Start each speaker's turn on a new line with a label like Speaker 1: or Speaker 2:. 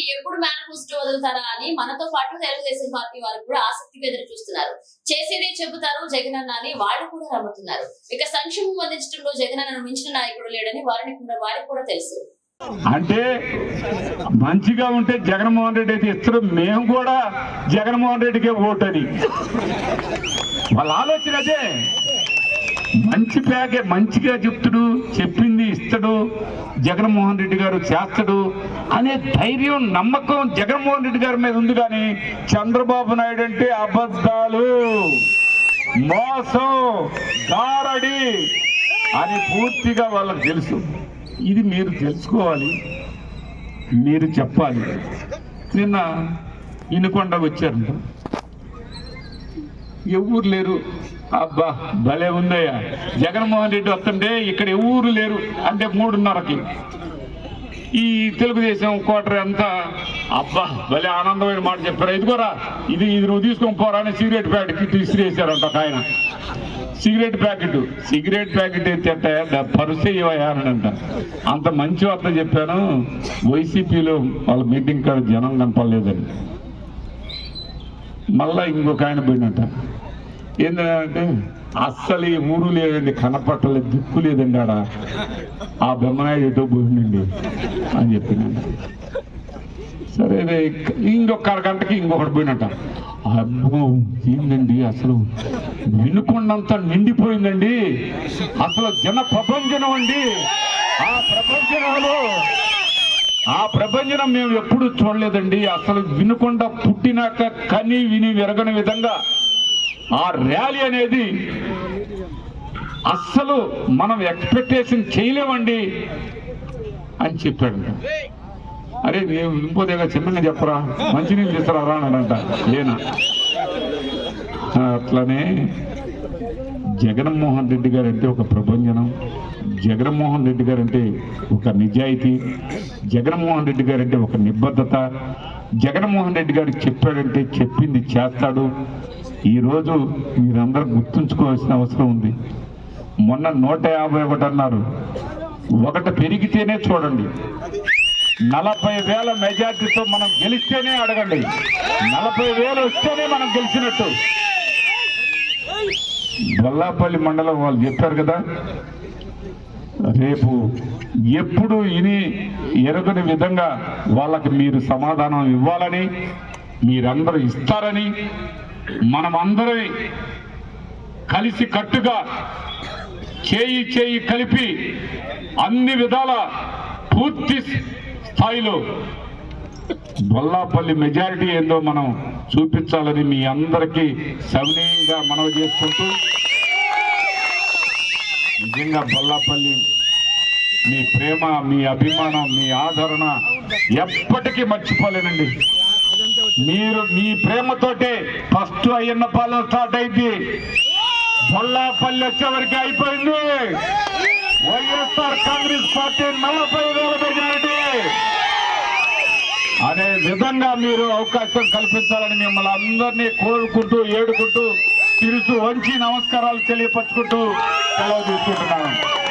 Speaker 1: రెడ్డి ఎప్పుడు మేనిఫెస్టో వదులుతారా అని మనతో పాటు తెలుగుదేశం పార్టీ వారు కూడా ఆసక్తిగా ఎదురు చూస్తున్నారు. చేసేదే చెబుతారు జగన్ అన్న అని వాళ్ళు కూడా నమ్ముతున్నారు. ఇక సంక్షేమం అందించడంలో జగన్ అన్నను మించిన నాయకుడు లేడని వారిని కూడా వారికి కూడా తెలుసు.
Speaker 2: అంటే మంచిగా ఉంటే జగన్మోహన్ రెడ్డి అయితే ఇస్తారు. మేము కూడా జగన్మోహన్ రెడ్డికే ఓటని. వాళ్ళ ఆలోచన అదే. మంచి ప్యాకే మంచిగా చెప్తాడు చెప్పింది ఇస్తాడు జగన్మోహన్ రెడ్డి గారు చేస్తాడు అనే ధైర్యం నమ్మకం జగన్మోహన్ రెడ్డి గారి మీద ఉంది కానీ చంద్రబాబు నాయుడు అంటే అబద్ధాలు. మోసం దారడి అని పూర్తిగా వాళ్ళకి తెలుసు. ఇది మీరు తెలుసుకోవాలి మీరు చెప్పాలి. నిన్న ఇనుకొండ వచ్చారంట. ఎవరు లేరు? అబ్బా భలే ఉందయ్యా. జగన్మోహన్ రెడ్డి వస్తుంటే ఇక్కడ ఎవరు లేరు? అంటే మూడున్నరకి. ఈ తెలుగుదేశం కోటరీ అంతా అబ్బా భలే ఆనందమైన మాట చెప్పారు. ఇదిగోరా ఇది ఇది నువ్వు తీసుకొని పోరా అని సిగరెట్ ప్యాకెట్ విసిరేసారంట ఒక ఆయన. సిగరెట్ ప్యాకెట్ సిగరెట్ ప్యాకెట్ ఎత్తే పరుసే ఇవ్వయానంట అంత మంచి వార్త చెప్పాను. వైసీపీలో వాళ్ళ మీటింగ్ కాడ జనం కనపడలేదండి. మళ్ళా ఇంకొక ఆయన పోయినట్ట ఏంటంటే అస్సలు ఈ ఊరు లేదండి కనపట్టలేదు దిక్కు లేదండి ఆడ. ఆ బొమ్మనాయుడు ఎటో పోయిండండి అని చెప్పినండి. సరే ఇంకొక అరగంటకి ఇంకొకటి పోయినట్ట అబ్బో ఏందండి అసలు? వినుకొండంతా నిండిపోయిందండి. అసలు జన ప్రపంచనం అండి. ఆ ప్రపంచంలో ప్రపంచం మేము ఎప్పుడు చూడలేదండి. అసలు వినుకుండా పుట్టినాక కని విని విరగని విధంగా ఆ ర్యాలీ అనేది అస్సలు మనం ఎక్స్పెక్టేషన్ చేయలేమండి అని చెప్పాడు అరే నేను ఇంకోదేగా చిన్నగా చెప్పరా? మంచినీళ్ళు తీసుకురా అనంట. లేనా? అట్లనే జగన్మోహన్ రెడ్డి గారు అంటే ఒక ప్రభంజనం. జగన్మోహన్ రెడ్డి గారు అంటే ఒక నిజాయితీ జగన్మోహన్ రెడ్డి గారు అంటే ఒక నిబద్ధత. జగన్మోహన్ రెడ్డి గారు చెప్పాడంటే చెప్పింది చేస్తాడు. ఈరోజు మీరందరూ గుర్తుంచుకోవాల్సిన అవసరం ఉంది. మొన్న నూట యాభై ఒకటి అన్నారు. ఒకటి పెరిగితేనే చూడండి. నలభై వేల మెజార్టీతో మనం గెలిస్తేనే అడగండి. నలభై వేలు వస్తేనే మనం గెలిచినట్టు. బొల్లాపల్లి మండలం వాళ్ళు చెప్పారు కదా రేపు ఎప్పుడు ఇని ఎరగని విధంగా వాళ్ళకి మీరు సమాధానం ఇవ్వాలని మీరందరూ ఇస్తారని మనమందరం కలిసి కట్టుగా చేయి చేయి కలిపి అన్ని విధాల పూర్తి స్థాయిలో బొల్లాపల్లి మెజారిటీ ఏందో మనం చూపించాలని మీ అందరికీ సవినీయంగా మనవి చేసుకుంటూ నిజంగా బొల్లాపల్లి మీ ప్రేమ మీ అభిమానం మీ ఆదరణ ఎప్పటికీ మర్చిపోలేనండి. మీరు మీ ప్రేమతోటే ఫస్ట్ అయ్యన్న పాలన స్టార్ట్ అయింది. బొల్లాపల్లి వచ్చేవరకు అయిపోయింది. వైఎస్ఆర్ కాంగ్రెస్ పార్టీ నలభై వేల మెజారిటీ అనే విధంగా మీరు అవకాశం కల్పించాలని మిమ్మల్ని అందరినీ కోరుకుంటూ ఏడుకుంటూ తిరుచు వంచి నమస్కారాలు తెలియపరుచుకుంటూ సెలవు తీసుకుంటున్నాను.